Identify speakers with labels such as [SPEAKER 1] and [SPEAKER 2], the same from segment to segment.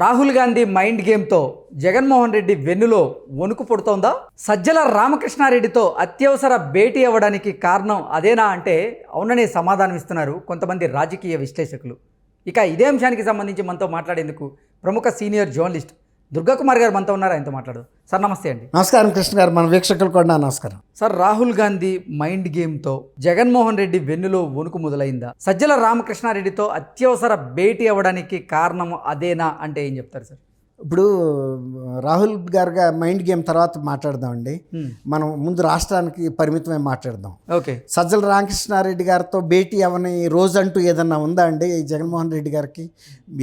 [SPEAKER 1] Rahul Gandhi mind గేమ్తో జగన్మోహన్ రెడ్డి వెన్నులో వణుకు పుడుతోందా? సజ్జల రామకృష్ణారెడ్డితో అత్యవసర భేటీ అవ్వడానికి కారణం అదేనా అంటే అవుననే సమాధానం ఇస్తున్నారు కొంతమంది రాజకీయ విశ్లేషకులు. ఇక ఇదే అంశానికి సంబంధించి మనతో మాట్లాడేందుకు ప్రముఖ సీనియర్ జర్నలిస్ట్ దుర్గాకుమార్ గారు మనతో ఉన్నారు? ఆయనతో మాట్లాడు. సార్ నమస్తే అండి.
[SPEAKER 2] నమస్కారం కృష్ణ గారు. మన వీక్షకులు కూడా నమస్కారం.
[SPEAKER 1] సార్ రాహుల్ గాంధీ మైండ్ గేమ్తో జగన్మోహన్ రెడ్డి వెన్నులో వణుకు మొదలైందా? సజ్జల రామకృష్ణారెడ్డితో అత్యవసర భేటీ అవ్వడానికి కారణం అదేనా అంటే ఏం చెప్తారు సార్?
[SPEAKER 2] ఇప్పుడు రాహుల్ గారుగా మైండ్ గేమ్ తర్వాత మాట్లాడదామండి. మనం ముందు రాష్ట్రానికి పరిమితమై మాట్లాడదాం
[SPEAKER 1] ఓకే
[SPEAKER 2] సజ్జల రామకృష్ణారెడ్డి గారితో భేటీ అవని రోజు అంటూ ఏదన్నా ఉందా అండి ఈ జగన్మోహన్ రెడ్డి గారికి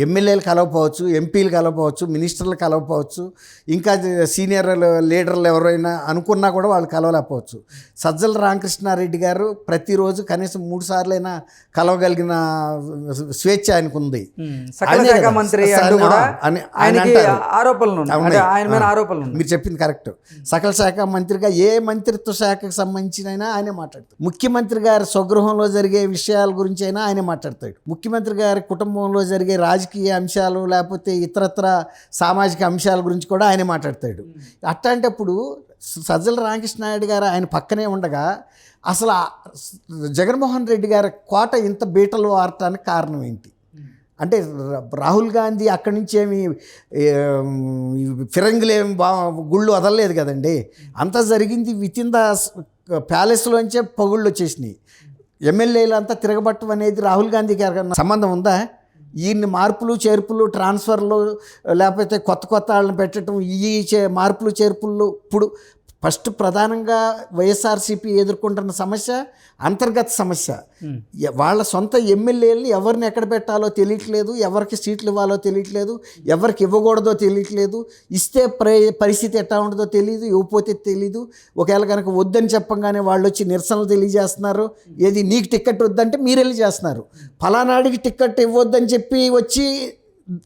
[SPEAKER 2] ఎమ్మెల్యేలు కలవపోవచ్చు ఎంపీలు కలవపోవచ్చు మినిస్టర్లు కలవపోవచ్చు ఇంకా సీనియర్ లీడర్లు ఎవరైనా అనుకున్నా కూడా వాళ్ళు కలవలేకపోవచ్చు సజ్జల రామకృష్ణారెడ్డి గారు ప్రతిరోజు కనీసం మూడు సార్లైనా కలవగలిగిన స్వేచ్ఛ ఆయనకు ఉంది
[SPEAKER 1] హ్మ్. సకల
[SPEAKER 2] ఆయనే
[SPEAKER 1] శాఖ
[SPEAKER 2] కదా.
[SPEAKER 1] మంత్రి
[SPEAKER 2] అని-.
[SPEAKER 1] ఆరోపణలు అంటే. ఆయన మీద. ఆరోపణలు
[SPEAKER 2] మీరు చెప్పింది కరెక్ట్. సకల శాఖ మంత్రిగా ఏ మంత్రిత్వ శాఖకు సంబంధించిన అయినా ఆయనే మాట్లాడతాడు. ముఖ్యమంత్రి గారి స్వగృహంలో జరిగే విషయాల గురించి అయినా ఆయనే మాట్లాడతాడు. ముఖ్యమంత్రి గారి కుటుంబంలో జరిగే రాజకీయ అంశాలు లేకపోతే ఇతరత్ర సామాజిక అంశాల గురించి కూడా ఆయనే మాట్లాడతాడు. అట్లాంటప్పుడు సజ్జల రామకృష్ణారెడ్డి గారు ఆయన పక్కనే ఉండగా అసలు జగన్మోహన్ రెడ్డి గారి కోట ఇంత బీటలు ఆడటానికి కారణం ఏంటి? అంటే రాహుల్ గాంధీ అక్కడి నుంచి ఏమి ఫిరంగులేమి బా గుళ్ళు వదలలేదు కదండి. అంతా జరిగింది విత్ ఇన్ ద ప్యాలెస్లోంచే పగుళ్ళు వచ్చేసినాయి. ఎమ్మెల్యేలు అంతా తిరగబట్టం అనేది రాహుల్ గాంధీకి ఎవరికైనా సంబంధం ఉందా? ఈయన్ని మార్పులు చేర్పులు ట్రాన్స్ఫర్లు లేకపోతే కొత్త కొత్త వాళ్ళని పెట్టడం ఈ చే మార్పులు చేర్పులు ఇప్పుడు ఫస్ట్ ప్రధానంగా వైఎస్ఆర్సీపీ ఎదుర్కొంటున్న సమస్య అంతర్గత సమస్య. వాళ్ళ సొంత ఎమ్మెల్యేలని ఎవరిని ఎక్కడ పెట్టాలో తెలియట్లేదు ఎవరికి సీట్లు ఇవ్వాలో తెలియట్లేదు ఎవరికి ఇవ్వకూడదో తెలియట్లేదు ఇస్తే ప్ర పరిస్థితి ఎట్లా ఉంటుందో తెలియదు ఇవ్వకపోతే తెలియదు ఒకవేళ కనుక వద్దని చెప్పంగానే వాళ్ళు వచ్చి నిరసనలు తెలియజేస్తున్నారు ఏది నీకు టికెట్ వద్దంటే మీరు వెళ్ళి చేస్తున్నారు. ఫలానాడికి టికెట్ ఇవ్వద్దని చెప్పి వచ్చి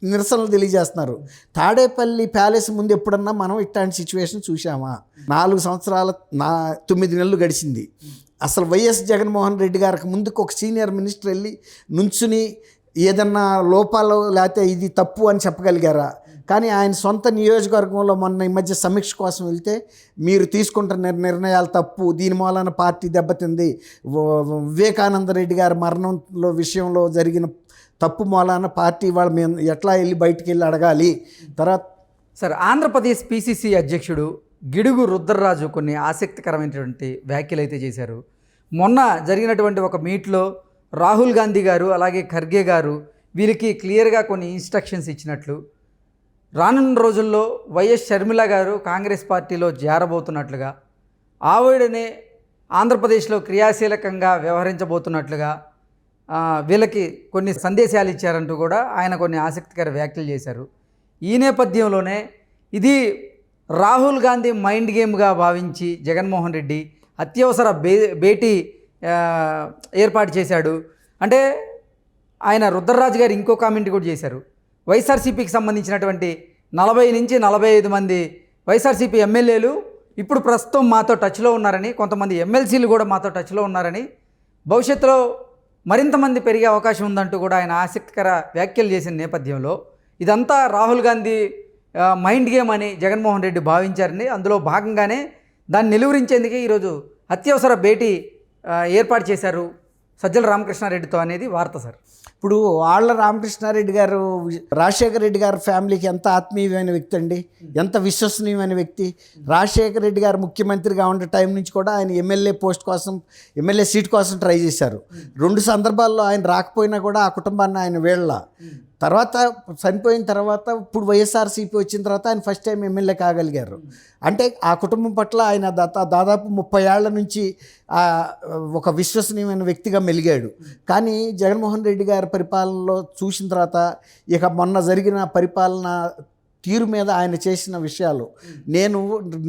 [SPEAKER 2] నిరసనలు తెలియజేస్తున్నారు. తాడేపల్లి ప్యాలెస్ ముందు ఎప్పుడన్నా మనం ఇట్లాంటి సిచ్యువేషన్ చూసామా నాలుగు సంవత్సరాల నా తొమ్మిది నెలలు గడిచింది. అసలు వైఎస్ జగన్మోహన్ రెడ్డి గారికి ముందుకు ఒక సీనియర్ మినిస్టర్ వెళ్ళి నుంచుని ఏదన్నా లోపాలు లేకపోతే ఇది తప్పు అని చెప్పగలిగారా? కానీ ఆయన సొంత నియోజకవర్గంలో మొన్న ఈ మధ్య సమీక్ష కోసం వెళ్తే మీరు తీసుకుంటున్న నిర్- నిర్ణయాలు తప్పు దీని మూలన పార్టీ దెబ్బతింది. వివేకానంద రెడ్డి గారి మరణంలో విషయంలో జరిగిన తప్పు మూలాన పార్టీ వాళ్ళు మేము ఎట్లా వెళ్ళి బయటికి వెళ్ళి అడగాలి? తర్వాత
[SPEAKER 1] సార్ ఆంధ్రప్రదేశ్ పిసిసి అధ్యక్షుడు గిడుగు రుద్రరాజు కొన్ని ఆసక్తికరమైనటువంటి వ్యాఖ్యలు అయితే చేశారు. మొన్న జరిగినటువంటి ఒక మీట్లో రాహుల్ గాంధీ గారు అలాగే ఖర్గే గారు వీరికి క్లియర్గా కొన్ని ఇన్స్ట్రక్షన్స్ ఇచ్చినట్లు. రానున్న రోజుల్లో వైఎస్ షర్మిల గారు కాంగ్రెస్ పార్టీలో చేరబోతున్నట్లుగా ఆవిడనే ఆంధ్రప్రదేశ్లో క్రియాశీలకంగా వ్యవహరించబోతున్నట్లుగా వీళ్ళకి కొన్ని సందేశాలు ఇచ్చారంటూ కూడా ఆయన కొన్ని ఆసక్తికర వ్యాఖ్యలు చేశారు. ఈ నేపథ్యంలోనే ఇది రాహుల్ గాంధీ మైండ్ గేమ్గా భావించి జగన్మోహన్ రెడ్డి అత్యవసర బే భేటీ ఏర్పాటు చేశాడు. అంటే ఆయన రుద్రరాజు గారు ఇంకో కామెంట్ కూడా చేశారు. వైఎస్ఆర్సీపీకి సంబంధించినటువంటి నలభై నుంచి నలభై ఐదు మంది వైఎస్ఆర్సీపీ ఎమ్మెల్యేలు ఇప్పుడు ప్రస్తుతం మాతో టచ్లో ఉన్నారని కొంతమంది ఎమ్మెల్సీలు కూడా మాతో టచ్లో ఉన్నారని భవిష్యత్తులో మరింతమంది పెరిగే అవకాశం ఉందంటూ కూడా ఆయన ఆసక్తికర వ్యాఖ్యలు చేసిన నేపథ్యంలో ఇదంతా రాహుల్ గాంధీ మైండ్ గేమ్ అని జగన్మోహన్ రెడ్డి భావించారని అందులో భాగంగానే దాన్ని నిలువరించేందుకే ఈరోజు అత్యవసర భేటీ ఏర్పాటు చేశారు సజ్జల రామకృష్ణారెడ్డితో అనేది వార్త సార్.
[SPEAKER 2] ఇప్పుడు ఆళ్ళ రామకృష్ణారెడ్డి గారు రాజశేఖర రెడ్డి గారి ఫ్యామిలీకి ఎంత ఆత్మీయమైన వ్యక్తి అండి? ఎంత విశ్వసనీయమైన వ్యక్తి? రాజశేఖర రెడ్డి గారు ముఖ్యమంత్రిగా ఉండే టైం నుంచి కూడా ఆయన ఎమ్మెల్యే పోస్ట్ కోసం ఎమ్మెల్యే సీట్ కోసం ట్రై చేశారు. రెండు సందర్భాల్లో ఆయన రాకపోయినా కూడా ఆ కుటుంబాన్ని ఆయన వేళ్ళ. తర్వాత చనిపోయిన తర్వాత ఇప్పుడు వైఎస్ఆర్సీపీ వచ్చిన తర్వాత ఆయన ఫస్ట్ టైం ఎమ్మెల్యే కాగలిగారు. అంటే ఆ కుటుంబం పట్ల ఆయన దాత దాదాపు ముప్పై ఏళ్ళ నుంచి ఒక విశ్వసనీయమైన వ్యక్తిగా మెలిగాడు. కానీ జగన్మోహన్ రెడ్డి గారి పరిపాలనలో చూసిన తర్వాత ఇక మొన్న జరిగిన పరిపాలన తీరు మీద ఆయన చేసిన విషయాలు. నేను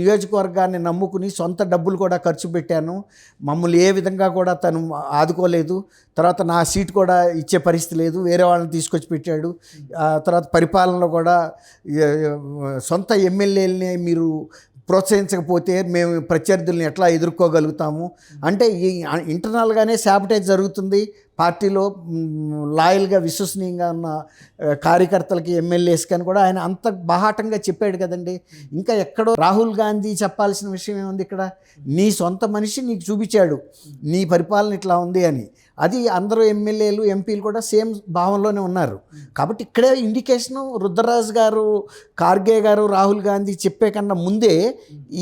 [SPEAKER 2] నియోజకవర్గాన్ని నమ్ముకుని సొంత డబ్బులు కూడా ఖర్చు పెట్టాను. మమ్మల్ని ఏ విధంగా కూడా తను ఆదుకోలేదు. తర్వాత నా సీట్ కూడా ఇచ్చే పరిస్థితి లేదు. వేరే వాళ్ళని తీసుకొచ్చి పెట్టాడు. తర్వాత పరిపాలనలో కూడా సొంత ఎమ్మెల్యేలని మీరు ప్రోత్సహించకపోతే మేము ప్రత్యర్థుల్ని ఎట్లా ఎదుర్కోగలుగుతాము? అంటే ఈ ఇంటర్నల్గానే శాబటేజ్ జరుగుతుంది. పార్టీలో లాయల్గా విశ్వసనీయంగా ఉన్న కార్యకర్తలకి ఎమ్మెల్యేస్ కానీ కూడా ఆయన అంత బాహాటంగా చెప్పాడు కదండి. ఇంకా ఎక్కడో రాహుల్ గాంధీ చెప్పాల్సిన విషయం ఏముంది ఇక్కడ? నీ సొంత మనిషి నీకు చూపించాడు. నీ పరిపాలన ఇట్లా ఉంది అని. అది అందరూ ఎమ్మెల్యేలు ఎంపీలు కూడా సేమ్ భావంలోనే ఉన్నారు. కాబట్టి ఇక్కడే ఇండికేషను రుద్రరాజు గారు కార్గే గారు రాహుల్ గాంధీ చెప్పే కన్నా ముందే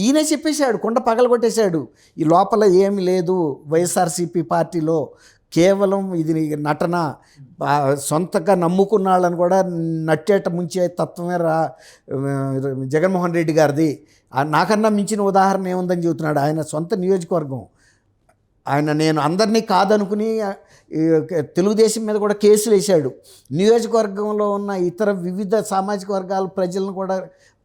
[SPEAKER 2] ఈయనే చెప్పేశాడు కొండ పగలగొట్టేశాడు. ఈ లోపల ఏమి లేదు వైఎస్ఆర్సీపీ పార్టీలో. కేవలం ఇది నటన సొంతగా నమ్ముకున్న వాళ్ళని కూడా నట్టేట ముంచే తత్వమే రా జగన్మోహన్ రెడ్డి గారిది. నాకన్నా మించిన ఉదాహరణ ఏముందని చెబుతున్నాడు? ఆయన సొంత నియోజకవర్గం. ఆయన నేను అందరినీ కాదనుకుని తెలుగుదేశం మీద కూడా కేసులు వేశాడు నియోజకవర్గంలో ఉన్న ఇతర వివిధ సామాజిక వర్గాల ప్రజలను కూడా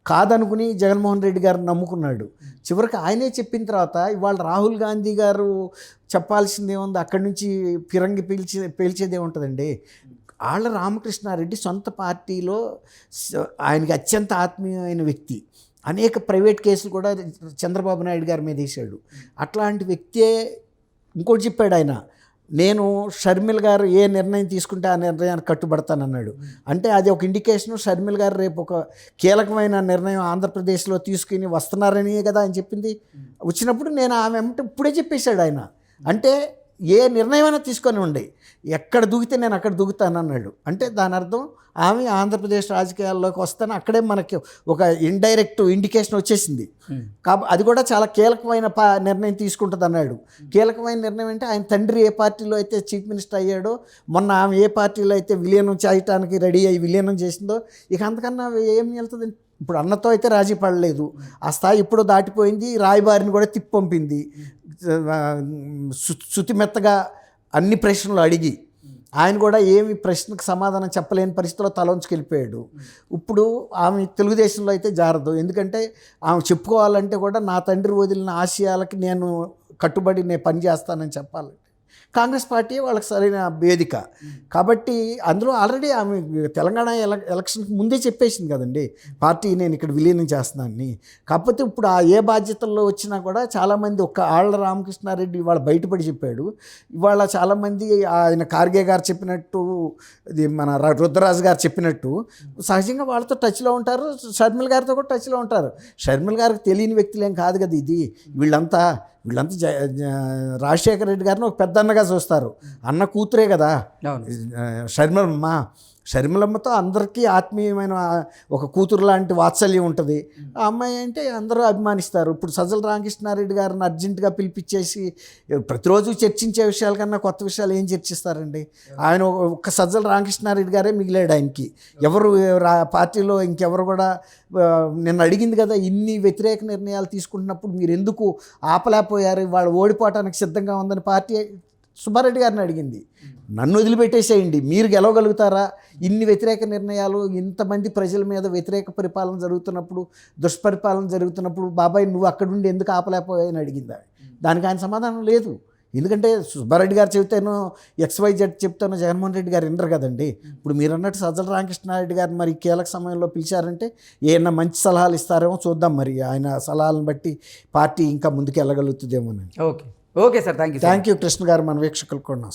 [SPEAKER 2] కాదనుకుని జగన్మోహన్ రెడ్డి గారు నమ్ముకున్నాడు. చివరికి ఆయనే చెప్పిన తర్వాత ఇవాళ రాహుల్ గాంధీ గారు చెప్పాల్సిందేముంది అక్కడి నుంచి ఫిరంగి పీల్చి పీల్చేదే ఉంటుందండి ఆళ్ళ రామకృష్ణారెడ్డి సొంత పార్టీలో ఆయనకి అత్యంత ఆత్మీయమైన వ్యక్తి. అనేక ప్రైవేట్ కేసులు కూడా చంద్రబాబు నాయుడు గారి మీద వేశాడు. అట్లాంటి వ్యక్తే ఇంకోటి చెప్పాడు ఆయన. నేను షర్మిల్ గారు ఏ నిర్ణయం తీసుకుంటే ఆ నిర్ణయానికి కట్టుబడతానన్నాడు. అంటే అది ఒక ఇండికేషన్ షర్మిల్ గారు రేపు ఒక కీలకమైన నిర్ణయం ఆంధ్రప్రదేశ్లో తీసుకుని వస్తున్నారని కదా అని చెప్పింది. వచ్చినప్పుడు నేను ఆమె ఇప్పుడే చెప్పేశాడు ఆయన. అంటే ఏ నిర్ణయమైనా తీసుకొని ఉండే ఎక్కడ దూకితే నేను అక్కడ దూకుతాను అన్నాడు. అంటే దాని అర్థం ఆమె ఆంధ్రప్రదేశ్ రాజకీయాల్లోకి వస్తాను అక్కడే మనకి ఒక ఇండైరెక్ట్ ఇండికేషన్ వచ్చేసింది. కాబ అది కూడా చాలా కీలకమైన పా నిర్ణయం తీసుకుంటుంది అన్నాడు. కీలకమైన నిర్ణయం అంటే ఆయన తండ్రి ఏ పార్టీలో అయితే చీఫ్ మినిస్టర్ అయ్యాడో మొన్న ఆమె ఏ పార్టీలో అయితే విలీనం చేయటానికి రెడీ అయ్యి విలీనం చేసిందో ఇక అంతకన్నా ఏం వెళ్తుంది ఇప్పుడు అన్నతో అయితే రాజీ పడలేదు. ఆ స్థాయి ఇప్పుడు దాటిపోయింది. రాయబారిని కూడా తిప్పంపింది సు- శుతిమెత్తగా అన్ని ప్రశ్నలు అడిగి ఆయన కూడా ఏమి ప్రశ్నకు సమాధానం చెప్పలేని పరిస్థితిలో తల వెళ్ళిపోయాడు ఇప్పుడు ఆమె తెలుగుదేశంలో అయితే జారదు. ఎందుకంటే ఆమె చెప్పుకోవాలంటే కూడా నా తండ్రి వదిలిన ఆశయాలకి నేను కట్టుబడి నేను పని చేస్తానని చెప్పాలి. కాంగ్రెస్ పార్టీ వాళ్ళకి సరైన వేదిక. కాబట్టి అందులో ఆల్రెడీ ఆమె తెలంగాణ ఎల ఎలక్షన్కి ముందే చెప్పేసింది కదండి పార్టీ నేను ఇక్కడ విలీనం చేస్తున్నానని కాకపోతే ఇప్పుడు ఆ ఏ బాధ్యతల్లో వచ్చినా కూడా చాలామంది ఒక్క ఆళ్ళ రామకృష్ణారెడ్డి ఇవాళ బయటపడి చెప్పాడు. ఇవాళ చాలామంది ఆయన కార్గే గారు చెప్పినట్టు ఇది మన రుద్రరాజు గారు చెప్పినట్టు సహజంగా వాళ్ళతో టచ్లో ఉంటారు షర్మిల్ గారితో కూడా టచ్లో ఉంటారు. షర్మిల్ గారికి తెలియని వ్యక్తులేం కాదు కదా ఇది. వీళ్ళంతా వీళ్ళంతా జ రాజశేఖర రెడ్డి గారిని ఒక పెద్ద అన్నగా చూస్తారు. అన్న కూతురే కదా. షర్మిలమ్మ షర్మిలమ్మతో అందరికీ ఆత్మీయమైన ఒక కూతురు లాంటి వాత్సల్యం ఉంటుంది. ఆ అమ్మాయి అంటే అందరూ అభిమానిస్తారు. ఇప్పుడు సజ్జల రామకృష్ణారెడ్డి గారిని అర్జెంటుగా పిలిపించేసి ప్రతిరోజు చర్చించే విషయాల కన్నా కొత్త విషయాలు ఏం చర్చిస్తారండి? ఆయన ఒక- ఒక్క సజ్జల రామకృష్ణారెడ్డి గారే మిగిలాడు ఆయనకి. ఎవరు పార్టీలో ఇంకెవరు కూడా నిన్న అడిగింది కదా ఇన్ని వ్యతిరేక నిర్ణయాలు తీసుకుంటున్నప్పుడు మీరు ఎందుకు ఆపలేకపోయారు? వాళ్ళు ఓడిపోవటానికి సిద్ధంగా ఉందని పార్టీ సుబ్బారెడ్డి గారిని అడిగింది. నన్ను వదిలిపెట్టేసేయండి మీరు గెలవగలుగుతారా? ఇన్ని వ్యతిరేక నిర్ణయాలు ఇంతమంది ప్రజల మీద వ్యతిరేక పరిపాలన జరుగుతున్నప్పుడు దుష్పరిపాలన జరుగుతున్నప్పుడు బాబాయ్ నువ్వు అక్కడుండి ఎందుకు ఆపలేకపోయాయని అడిగింది దానికి ఆయన సమాధానం లేదు. ఎందుకంటే సుబ్బారెడ్డి గారు చెబితేనో ఎక్స్వై జెడ్ చెప్తానో జగన్మోహన్ రెడ్డి గారు వినరు కదండి. ఇప్పుడు మీరు అన్నట్టు సజ్జల రామకృష్ణారెడ్డి గారు మరి కీలక సమయంలో పిలిచారంటే ఏమన్నా మంచి సలహాలు ఇస్తారేమో చూద్దాం మరి. ఆయన సలహాలను బట్టి పార్టీ ఇంకా ముందుకు వెళ్ళగలుగుతుందేమోనని
[SPEAKER 1] okay. Okay sir thank you
[SPEAKER 2] thank you Krishna గారు మన వీక్షకులు కూడా